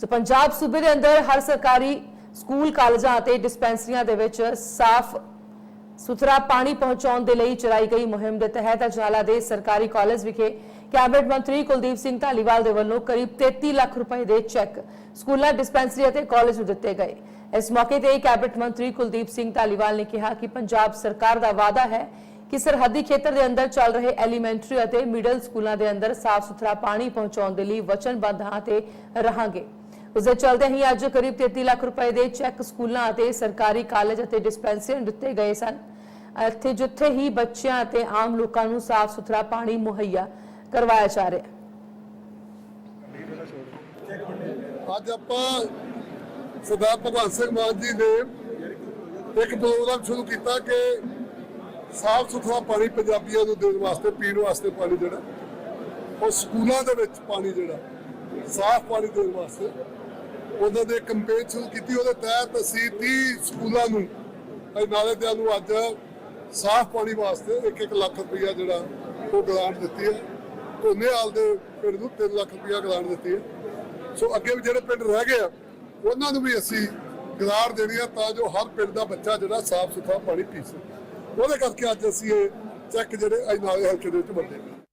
ਸੋ ਪੰਜਾਬ ਸੂਬੇ ਦੇ ਅੰਦਰ ਹਰ ਸਰਕਾਰੀ ਸਕੂਲ, ਕਾਲਜਾਂ ਅਤੇ ਡਿਸਪੈਂਸਰੀਆਂ ਦੇ ਵਿੱਚ ਸਾਫ਼ ਸੁਥਰਾ ਪਾਣੀ ਪਹੁੰਚਾਉਣ ਦੇ ਲਈ ਚਲਾਈ ਗਈ ਮੁਹਿੰਮ ਦੇ ਤਹਿਤ ਅਜਨਾਲਾ ਦੇ ਸਰਕਾਰੀ ਕਾਲਜ ਵਿਖੇ ਕੈਬਨਿਟ ਮੰਤਰੀ ਕੁਲਦੀਪ ਸਿੰਘ ਢਾਲੀਵਾਲ ਦੇ ਵੱਲੋਂ ਕਰੀਬ 33 ਲੱਖ ਰੁਪਏ ਦੇ ਚੈੱਕ ਸਕੂਲਾਂ, ਡਿਸਪੈਂਸਰੀ ਅਤੇ ਕਾਲਜ ਨੂੰ ਦਿੱਤੇ ਗਏ। ਇਸ ਮੌਕੇ ਤੇ ਕੈਬਨਿਟ ਮੰਤਰੀ ਕੁਲਦੀਪ ਸਿੰਘ ਢਾਲੀਵਾਲ ਨੇ ਕਿਹਾ ਕਿ ਪੰਜਾਬ ਸਰਕਾਰ ਦਾ ਵਾਅਦਾ ਹੈ ਕਿ ਸਰਹੱਦੀ ਖੇਤਰ ਦੇ ਅੰਦਰ ਚੱਲ ਰਹੇ ਐਲੀਮੈਂਟਰੀ ਅਤੇ ਮਿਡਲ ਸਕੂਲਾਂ ਦੇ ਅੰਦਰ ਸਾਫ਼ ਸੁਥਰਾ ਪਾਣੀ ਪਹੁੰਚਾਉਣ ਦੇ ਲਈ ਵਚਨਬੱਧ ਹਾਂ ਤੇ ਰਹਾਂਗੇ। ਉਸ ਦੇ ਚਲਦੇ ਹੀ ਅੱਜ ਕਰੀਬ 33 ਲੱਖ ਰੁਪਏ ਦੇ ਚੈੱਕ ਸਕੂਲਾਂ ਅਤੇ ਸਰਕਾਰੀ ਕਾਲਜ ਅਤੇ ਡਿਸਪੈਂਸਰੀ ਦਿੱਤੇ ਗਏ ਸਨ। ਇੱਥੇ ਜਿੱਥੇ ਹੀ ਬੱਚਿਆਂ ਅਤੇ ਆਮ ਲੋਕਾਂ ਨੂੰ ਸਾਫ਼ ਸੁਥਰਾ ਪਾਣੀ ਮੁਹੱਈਆ ਕਰਵਾਇਆ ਜਾ ਰਿਹਾ ਅੱਜ ਆਪਾਂ ਸਰਦਾਰ ਭਗਵੰਤ ਸਿੰਘ ਮਾਨ ਜੀ ਨੇ ਇੱਕ ਪ੍ਰੋਗਰਾਮ ਸ਼ੁਰੂ ਕੀਤਾ ਕਿ ਸਾਫ਼ ਸੁਥਰਾ ਪਾਣੀ ਪੰਜਾਬੀਆਂ ਨੂੰ ਦੇਣ ਵਾਸਤੇ, ਪੀਣ ਵਾਸਤੇ ਪਾਣੀ ਜਿਹੜਾ ਉਹ ਸਕੂਲਾਂ ਦੇ ਵਿੱਚ ਪਾਣੀ ਜਿਹੜਾ, ਸਾਫ਼ ਪਾਣੀ ਦੇਣ ਵਾਸਤੇ। ਉਹਨਾਂ ਦੇ ਕੰਪੇਨ ਸ਼ੁਰੂ ਕੀਤੀ, ਉਹਦੇ ਤਹਿਤ ਅਸੀਂ 30 ਸਕੂਲਾਂ ਨੂੰ ਇਹ ਨਾਲੇ ਦਿਆਂ ਨੂੰ ਅੱਜ ਸਾਫ਼ ਪਾਣੀ ਵਾਸਤੇ 1-1 ਲੱਖ ਰੁਪਇਆ ਜਿਹੜਾ ਉਹ ਗ੍ਰਾਂਟ ਦਿੱਤੀ ਹੈ। ਧੋਨੇਵਾਲ ਦੇ ਪਿੰਡ ਨੂੰ 3 ਲੱਖ ਰੁਪਇਆ ਗ੍ਰਾਂਟ ਦਿੱਤੀ ਹੈ। ਸੋ ਅੱਗੇ ਵੀ ਜਿਹੜੇ ਪਿੰਡ ਰਹਿ ਗਏ ਆ, ਉਹਨਾਂ ਨੂੰ ਵੀ ਅਸੀਂ ਗ੍ਰਾਂਟ ਦੇਣੀ ਆ ਤਾਂ ਜੋ ਹਰ ਪਿੰਡ ਦਾ ਬੱਚਾ ਜਿਹੜਾ ਸਾਫ਼ ਸੁਥਰਾ ਪਾਣੀ ਪੀ ਸਕੇ। ਉਹਦੇ ਕਰਕੇ ਅੱਜ ਅਸੀਂ ਇਹ ਚੈੱਕ ਜਿਹੜੇ ਅਜਨਾਲੇ ਹਲਕੇ ਦੇ ਵਿੱਚ ਵੰਡੇ ਨੇ।